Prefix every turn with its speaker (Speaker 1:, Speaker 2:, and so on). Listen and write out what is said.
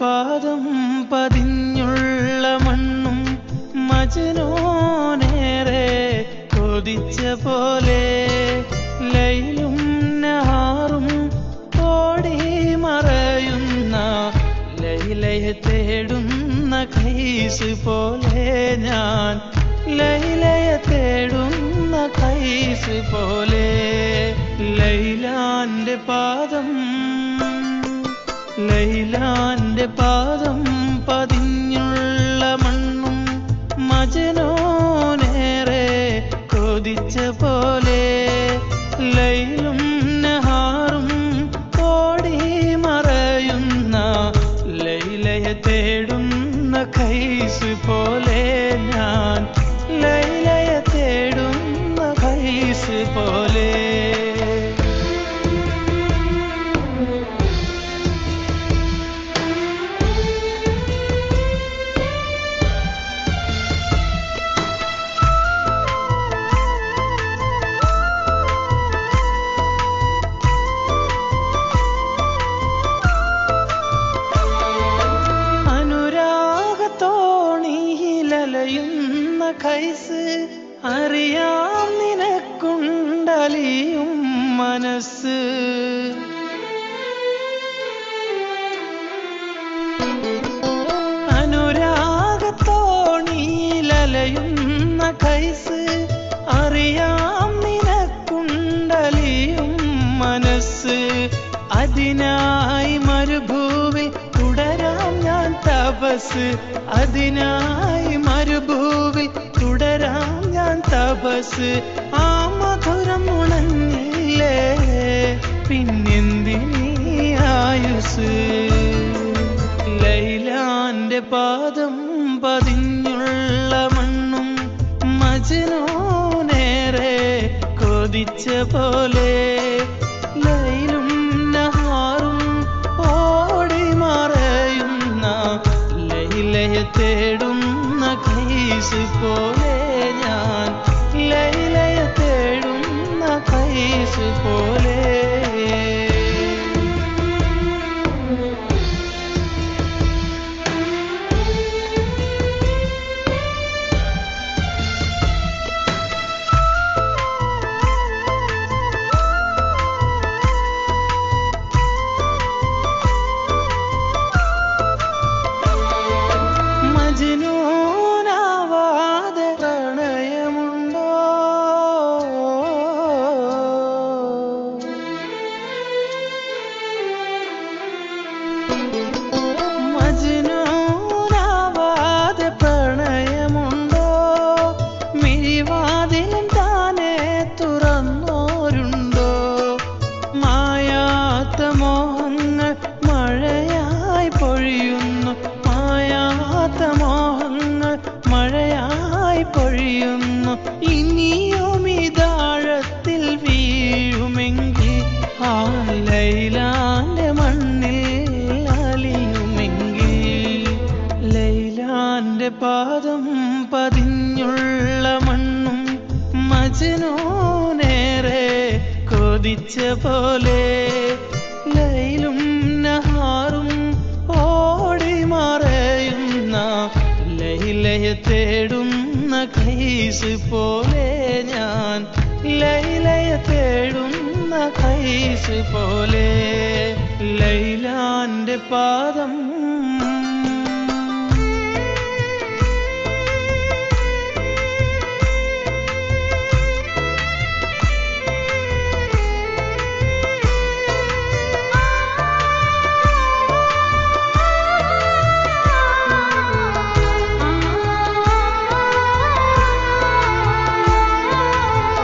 Speaker 1: പാദം പതിഞ്ഞുള്ള മണ്ണും മജനോനേറെ കൊതിച്ച പോലെ ലൈലും നഹാറും ഓടി മറയുന്ന ലൈലയെ തേടുന്ന കൈസ് പോലെ ഞാൻ ലൈലയെ തേടുന്ന കൈസ് പോലെ ലൈലാന്റെ പാദം ലൈലാന്റെ പാദം കൈസ് അറിയാം നിനക്കുണ്ടലിയും മനസ്സ്. അനുരാഗത്തോണിയിലലയുന്ന കൈസ് അറിയാം നിനക്കുണ്ടലിയും മനസ്സ്. അതിനായി മരുഭൂവിൽ തുടരാം ഞാൻ തപസ്. അതിനായി മരുഭൂവിൽ തപസ് ആ മധുരം ഉണങ്ങില്ലേ പിന്നെന്തിനീ ആയുസ്? ലൈലാന്റെ പാദം പതിഞ്ഞുള്ള മണ്ണും മജനോ നേരെ കൊതിച്ച പോലെ ലൈലും നഹാറും ഓടി ലൈലയെ തേടുന്ന കൈസ് പോലെ കൈസ് പോലെ പൊഴിയുന്നു ഇനിയും ഇതാഴത്തിൽ വീഴുമെങ്കിൽ ലൈലാന്റെ മണ്ണിൽ അലിയുമെങ്കിൽ ലൈലാന്റെ പാദം പതിഞ്ഞുള്ള മണ്ണും മജനോ നേരെ കൊതിച്ച പോലെ ലൈലും നഹാറും ഓടി മറയുന്ന ലൈലയെ കൈസ് പോലെ ഞാൻ ലൈലയെ തേടുന്ന കൈസ് പോലെ ലൈലാന്റെ പാദം